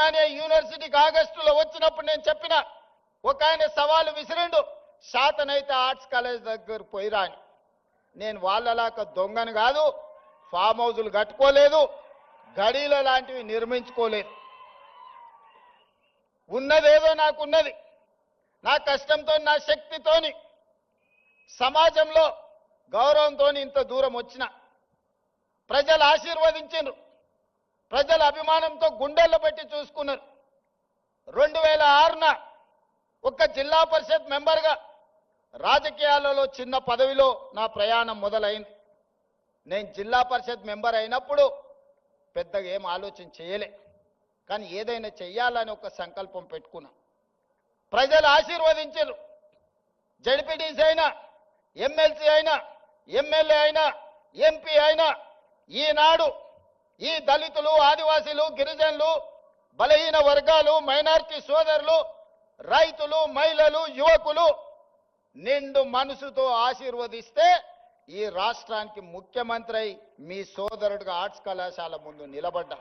ఉస్మానియా యూనివర్సిటీకి ఆగస్టులో వచ్చినప్పుడు నేను చెప్పిన ఒక ఆయన సవాలు విసిరిండు శాతనైతే ఆర్ట్స్ కాలేజ్ దగ్గర పోయిరా అని నేను వాళ్ళలాక దొంగను కాదు ఫామ్ హౌజులు కట్టుకోలేదు గడీల లాంటివి నిర్మించుకోలేదు. ఉన్నదేదో నాకున్నది నా కష్టంతో నా శక్తితోని సమాజంలో గౌరవంతో ఇంత దూరం వచ్చిన. ప్రజలు ఆశీర్వదించారు ప్రజల అభిమానంతో గుండెల్లో పెట్టి చూసుకున్నారు. రెండు వేల ఆరున ఒక జిల్లా పరిషత్ మెంబర్గా రాజకీయాలలో చిన్న పదవిలో నా ప్రయాణం మొదలైంది. నేను జిల్లా పరిషత్ మెంబర్ అయినప్పుడు పెద్దగా ఏం ఆలోచన చేయలే. కానీ ఏదైనా చెయ్యాలని ఒక సంకల్పం పెట్టుకున్నా. ప్రజలు ఆశీర్వదించారు. జడ్పీటీసీ అయినా ఎమ్మెల్సీ అయినా ఎమ్మెల్యే అయినా ఎంపీ అయినా ఈనాడు ఈ దళితులు ఆదివాసీలు గిరిజనులు బలహీన వర్గాలు మైనార్టీ సోదరులు రైతులు మహిళలు యువకులు నిండు మనసుతో ఆశీర్వదిస్తే ఈ రాష్ట్రానికి ముఖ్యమంత్రి మీ సోదరుడిగా ఆర్ట్స్ కళాశాల ముందు నిలబడ్డా